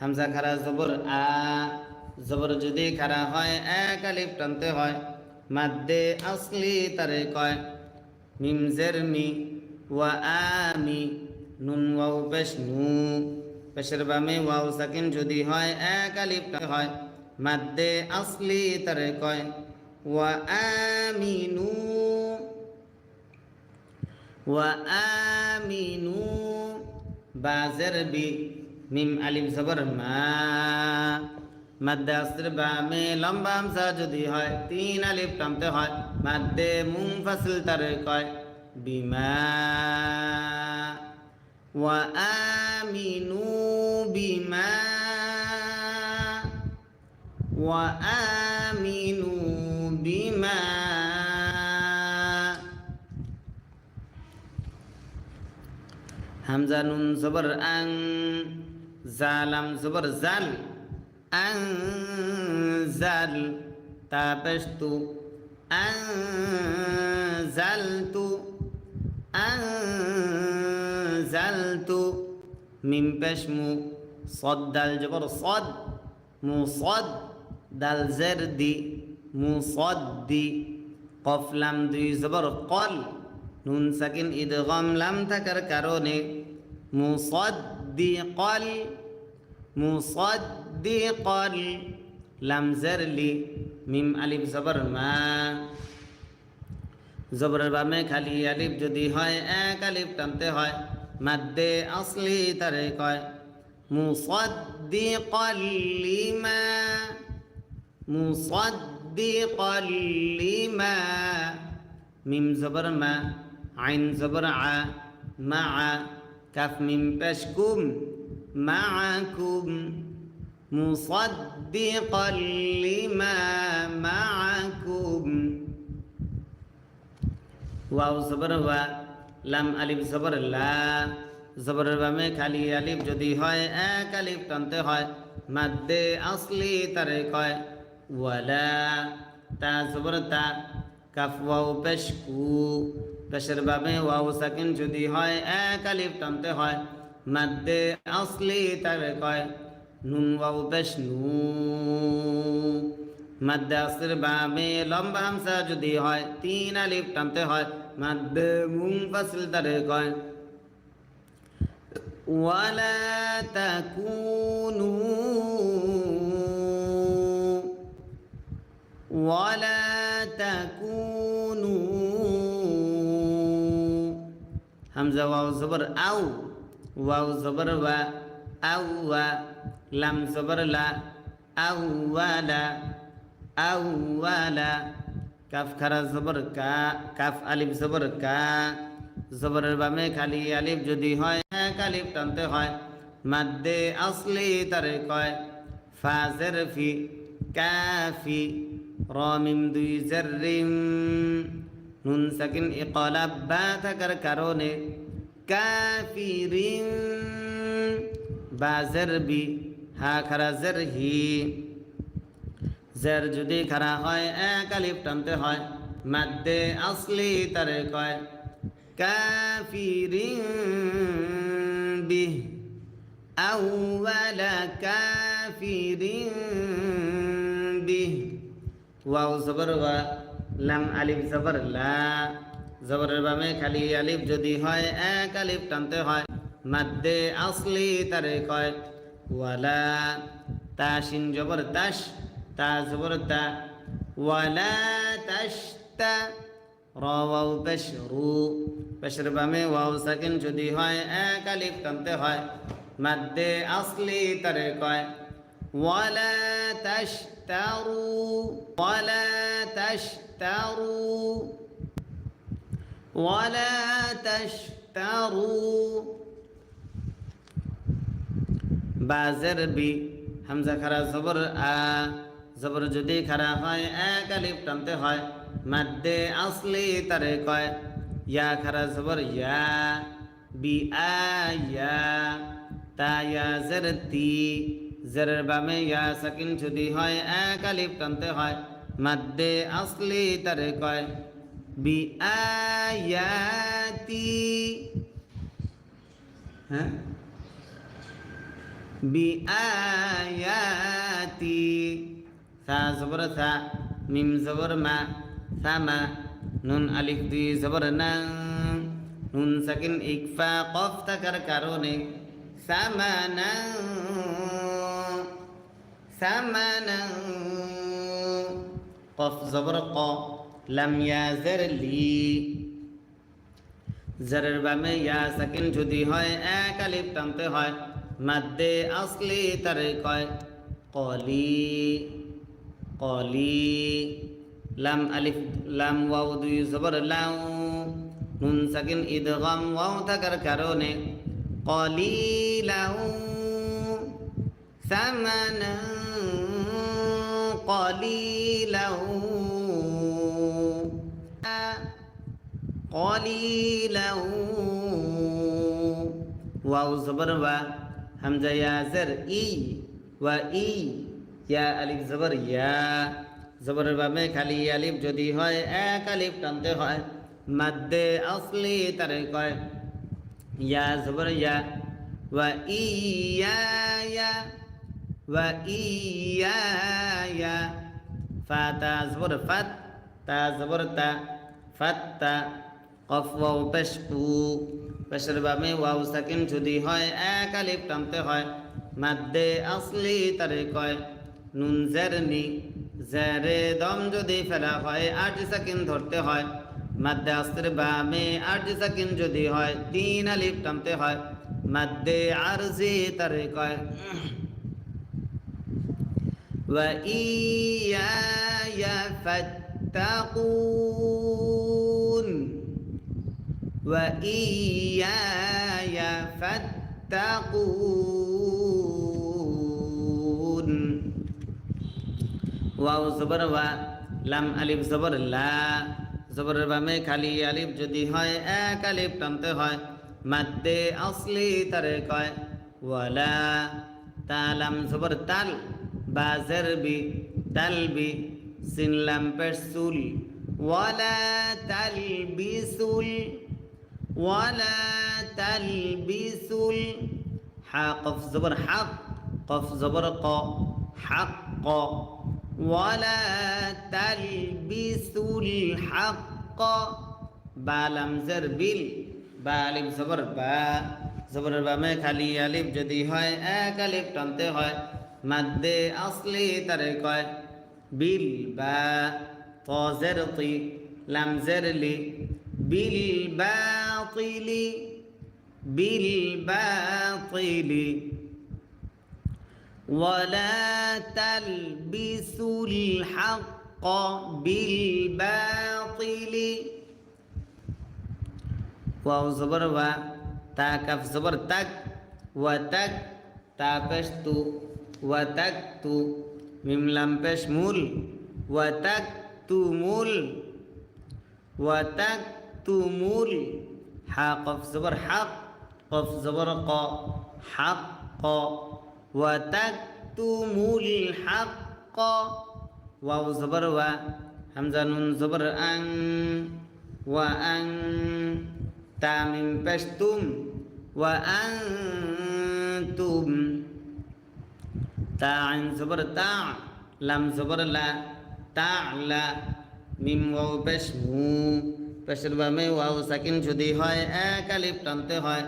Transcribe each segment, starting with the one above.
হামজা খারা জবর, আ, জবর যদি খারা হয়, এক আলিফ টানতে হয়। মাদ্দে আসলি তারে কয়, মিম জের মি ওয়া আমি নুন ওয়াও পেশ নু। পেশের বামে ওয়াও সাকিন যদি হয়, এক আলিফ হয়। মাদ্দে আসলি তারে কয়, ওয়া আমিনু ওয়া আমিনু বাজের বি মিম আলিম জবর মা। মাদ্দে আসর বামে লম্বা হামজা যদি হয়, তিন আলিফ টানতে হয়, মাদ্দে মুনফাসিল তারে কয়, বিমা। ওয়া আমিনু বিমা। ওয়া আমিনু বিমা। হামজা নুন জবর আং। জালাম জবর জাল আং জাল তাপস তু আং জাল তু আং জাল তু মিম পেশ মু صد দাল জবর صد মু صد দাল জের দি মু صد দি কফ লাম দুই জবর কল নুন সাকিন ইদগম লাম থাকার কারণে মুসাদ্দিকাল মুসাদ্দিকাল লাম জারলি মিম আলিফ জবর মা। জবরের বামে খালি আলিফ যদি হয়, এক আলিফ টানতে হয়। মাদ্দে আসলি তারে কয়, মুসাদ্দিকাল লিমা মুসাদ্দিকাল লিমা মিম জবর মা, আইন জবর আ, মা কাফ মিম পেশকুম মাআকুম মুসাদ্দিকাল লিমা মাআকুম ওয়াও জবর ওয়া লাম আলিফ জবর লা জবরের বামে খালি আলিফ যদি হয় এক আলিফ টানতে হয় মাদ্দে আসলি তারে কয় ওয়ালা তা জবর তা কাফ ওয়াও পেশ কু পেশের বাবে ওয়াও সাকিন যদি হয় এক আলিফ টানতে হয় মাদ্দে আসলি তারে কয় নুন ওয়াও পেশ নু মাদ্দে আসর বাবে লম্বা হামসা যদি হয় তিন আলিফ টানতে হয় মাদ্দে মুনফাসিল তারে কয় ওয়ালা তাকুনু ولا تكونوا همزة واو زبر أو ওয়াও জবর ওয়া আউয়া লাম জবর লা আউওয়ালা আউওয়ালা কাফ খারা জবর কা, কাফ আলিফ জবর কা। জবরের বামে খালি আলিফ যদি হয় হ্যাঁ, এক আলিফ টানতে হয়। মাদ্দে আসলি তারে কয়, ফাজের ফি, কাফি, রমিম দুই জেরিম নুন সাকিন ইকলাব বা থাকার কারণে কাফিরিন। বা জারবি হা খারা জারহি জের যদি খারা হয়, এক আলিফ টানতে হয়। মাদ্দে আসলি তারে কয়, কাফিরিন বিহ আউওয়ালা কাফিরিন বিহ ওয়াও জবর ওয়া, লাম আলিফ জবর লা। জবরের বামে খালি আলিফ যদি হয়, এক আলিফ টানতে হয়। মাদ্দে আসলি তারে কয়, ওয়ালা তা শিন জবর তাস, তা জবর তা। ওয়ালা তাস তা রাও পেশ রু বামে ওয়াও সাকিন যদি হয়, এক আলিফ টানতে হয়। মাদ্দে আসলি তারে কয়, ওয়ালা তাস তারু। ওয়ালা তাস তারু। ولا تشتروا বাজের বি হামজা খারা জবর আ জবর যদি খারা হয় এক আলিফ টানতে হয় মাদ্দে আসলি তারে কয় ইয়া খারা জবর ইয়া বি আয়া তা ইয়া জের তি জেরের বামে ইয়া সাকিন যদি হয় এক আলিফ টানতে হয় মাদ্দে আসলি তারে কয় বি আয়াতি হ্যাঁ? বিআয়াতি। সা জবর সা, মিম জবর মা সামা নুন আলিফ দুই জবর না। নুন সাকিন ইকফা, কফ থাকার কারণে সামানা সামানা কফ জবর ক। লাম ইয়াজের লি জরের বামে ইয়া সাকিন যদি হয় এক আলিফ টানতে হয় মাদ্দে আসলি তারে কয় কলি কলি লাম আলিফ লাম ওয়াও দুই জবর লাউ নুন সাকিন ইদগাম ওয়াও থাকার কারণে قليلا ثمنا قليلا قليلا واو زبر و همزة يا زر إي و إي يا ألف زبر يا জবরের বামে খালি আলিফ যদি হয় এক আলিফ টানতে হয় মাদ্দে আসলি তারে কয় ইয়া জবর ইয়া ওয়া ইয়া ওয়া ইয়া ফা তা জবর ফাত তা জবর তা ফাত্তা কফ ওয়াও পেশ উ পেশের বামে ওয়াও সাকিন যদি হয় এক আলিফ টানতে হয় মাদ্দে আসলি তারে কয় নুন জেরনি জেরে দম যদি ফেলা হয় আট সাকিন ধরতে হয় মাদ্দে আস্তের বামে আট সাকিন যদি হয় তিন আলিফ টানতে হয় মাদ্দে আরজি তারে কয় وإياي فاتقون وإياي فاتقون ওয়াও জবর ওয়া লাম আলিফ জবর লা জবরের বামে খালি আলিফ যদি হয় এক আলিফ টানতে হয় মাদ্দে আসলি তারে কয় ওয়ালা তালাম জবর তাল বাজের বি তালবি চিনলাম পেসুল ওয়ালা তালবিসুল ওয়ালা তালবিসুল। হা, কফ জবর হাক, কফ জবর ক, হাক ক। ওয়ালা তালবিসুল, হাক বালাম জের বিল, বা আলিম জবর বা। জবরের বামে খালি আলিফ যদি হয়, এক আলিফ টানতে হয়। মাদ্দে আসলে তারে কয়। بالباء طا زرطي لم زرلي بالباطل بالباطل. ولا تلبسوا الحق بالباطل. واو زبر و تا كف زبر تك وتك تک تا تو. মিমলাম পেশ মূল ওয়াতাক তুমুল ওয়াতাক তুমুল হা কফ জবর হাক, কফ জবর ক, হাক ক ওয়াতাক তুমুল হাক ক, ওয়াও জবর ওয়া, হামজা নুন জবর আং, ওয়া আং তামিম পেশ তুম, ওয়া আং তুম। তা আইন জবর তা লাম জবর লা তা লা মিম ওয়াও পেশ মু পেশের বামে ওয়াও সাকিন যদি হয় এক আলিফ টানতে হয়।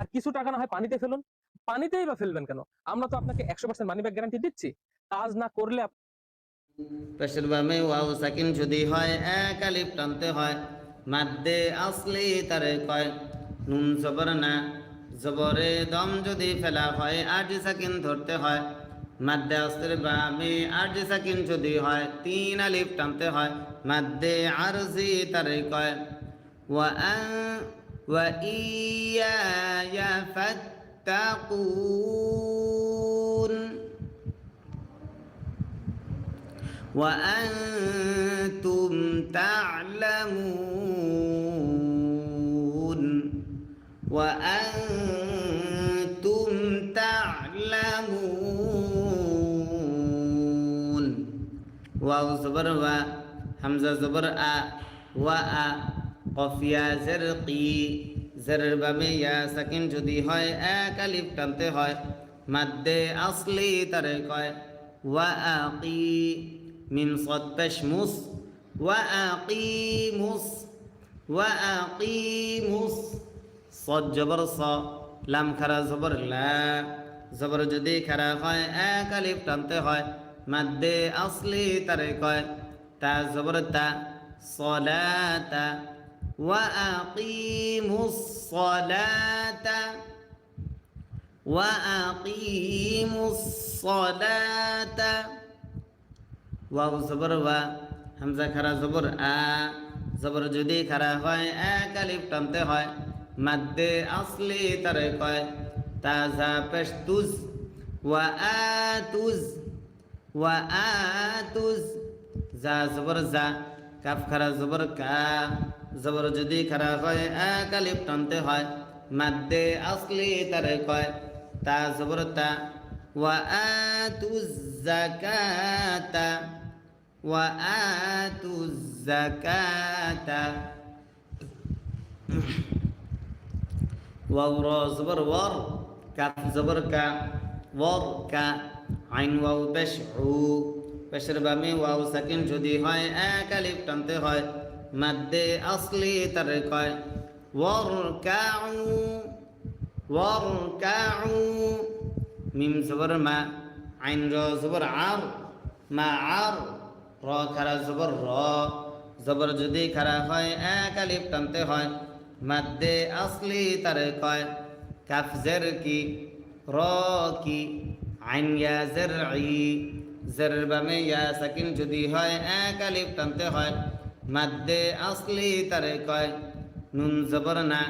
আর কিছু টাকা না হয় পানিতে ফেলুন। পানিতেই বা ফেলবেন কেন? আমরা তো আপনাকে একশো পার্সেন্ট মানি ব্যাগ গ্যারান্টি দিচ্ছি। কাজ না করলে পেশের বামে ওয়াও সাকিন যদি হয় এক আলিফ টানতে হয়। মাদ্দে আসলে তারে কয় নুন জবর না। জবরে দম যদি ফেলা হয় আট সাকিন ধরতে হয়। মাদ্দে আসতের বামে আটি সাকিন যদি হয় তিন আলিফ টানতে হয় মাদ্দে আরজি তারে কয় ওয়া ওয়া ইয়া ফাত্তাকুন وأنتم تعلمون وأنتم ওয়াও জবর ওয়া হামজা জবর আ ওয়া আ কফিয়া জের কি জেরের বামে ইয়া সাকিন যদি হয় এক আলিফ টানতে হয়। মাদ্দে আসলি তারে কয়। ওয়া আকি মিম সদ পেশ মুস ওয়া আকি মুস। ওয়া আকি মুস। সদ জবর স। লাম খারা জবর লা। জবর যদি খারা হয়, এক আলিফ টানতে হয়। মাদ্দে আসলি তারে কয়, তা জবর তা সলাতা, ওয়া আকিমুস সলাতা, ওয়া আকিমুস সলাতা। ওয়াও জবর ওয়া, হামজা খারা জবর আ, জবর যদি খারা হয়, এক আলিফ টানতে হয়। মাদ্দে আসলি তারে কয় তাজা পেশ তুজ, ওয়া আতুজ। ওয়া আতুজ, যা জবর যা, কাফ খারা জবর কা। জবর যদি খারা হয় এক আলিফ টানতে হয়, মাদ্দে আসলি তারে কয়, তা জবর তা। ওয়া আতুজ জাকাতা ওয়া আতুজ জাকাতা ওয়াও র জবর, ওয়ার, কাফ জবর কা, ওয়ার কা। আইন ওয়াও পেশ উ পেশের বামে ওয়াও সাকিন যদি হয়, এক আলিফ টানতে হয়। মাদ্দে আসলি তারে কয় ওয়ার কাউ ওয়ার কাউ মিম জবর মা, আইন র জবর আর, মা আর, র খারা জবর র। জবর যদি খারা হয়, এক আলিফ টানতে হয়। মাদ্দে আসলি তারে কয় কাফ জের কি, র কি? আইন ইয়া জারঈ জারের ইয়া সাকিন, যদি হয় এক আলিফ টানতে হয়। মাদ্দে আসলি তারে কয়, নুন জবর না।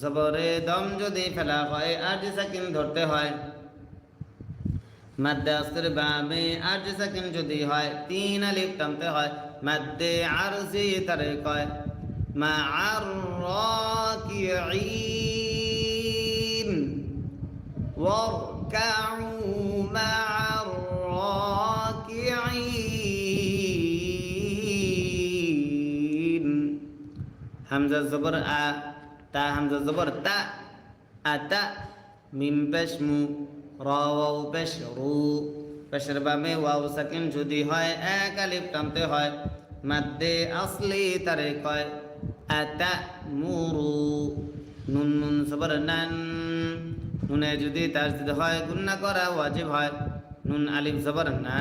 জবরে দম যদি ফেলা হয় আর যে সাকিন ধরতে হয়। মাদ্দে আসলের বামে আর যে সাকিন যদি হয়, তিন আলিফ টানতে হয়। মাদ্দে আর যে তারে কয়, মা আর রাকিঈন ওয়ারকাউ হামজা জবর আ, তা হামজা জবর তা আতা মিম পেশ মু, র, ওয়াও পেশ রু। পেশের বামে ওয়াও সাকিন যদি হয়, এক আলিফ টানতে হয়। মাদ্দে আসলি তারে কয় আতা মুরু নুন নুন সবর নান। নুনে যদি তার যদি হয়, গুন্না করা ওয়াজিব হয়। নুন, আলিফ, জবর, না।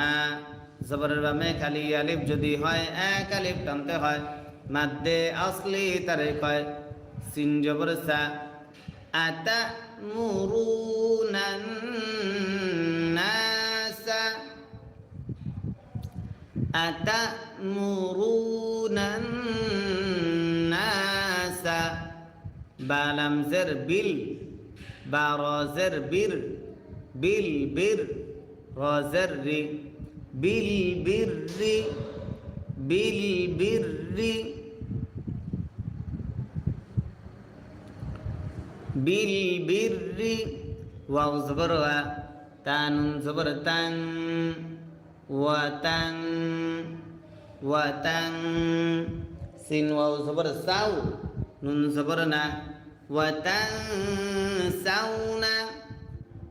জবরের বামে খালি আলিফ যদি হয়, এক আলিফ টানতে হয়। মাদ্দে আসলি তারে কয়, সিন জবর সা, আতা মুরুনান নাসা। বালাম জের বিল বা রজের বীর, বিল বীর রজের রি, বিল বীর রি, বিল বীর রি। বিলবিরি ওয়াও জবর ওয়া তান জবর তাং ওয়া তাং ওয়া তাং সিন ওয়াও জবর সাউ নুন জবর না ওয়া তাং সাউনা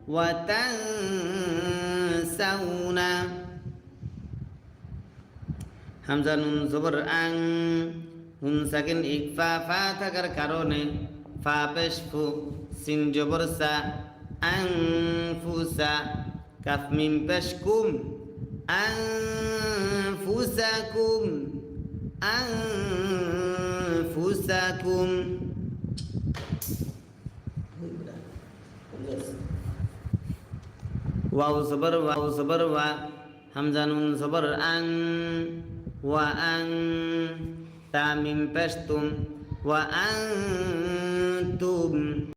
ওয়া তাং সাউনা হামজা নুন জবর আং নুন সাকিন ইকফা ফা থাকার কারণে ফা পেশ ফু সিন জবর সা আং ফুসা কাফ মিম পেশ কুম আং ফুসাকুম আং ফুসাকুম ওয়াও জবর ওয়াও জবর ওয়া হামজা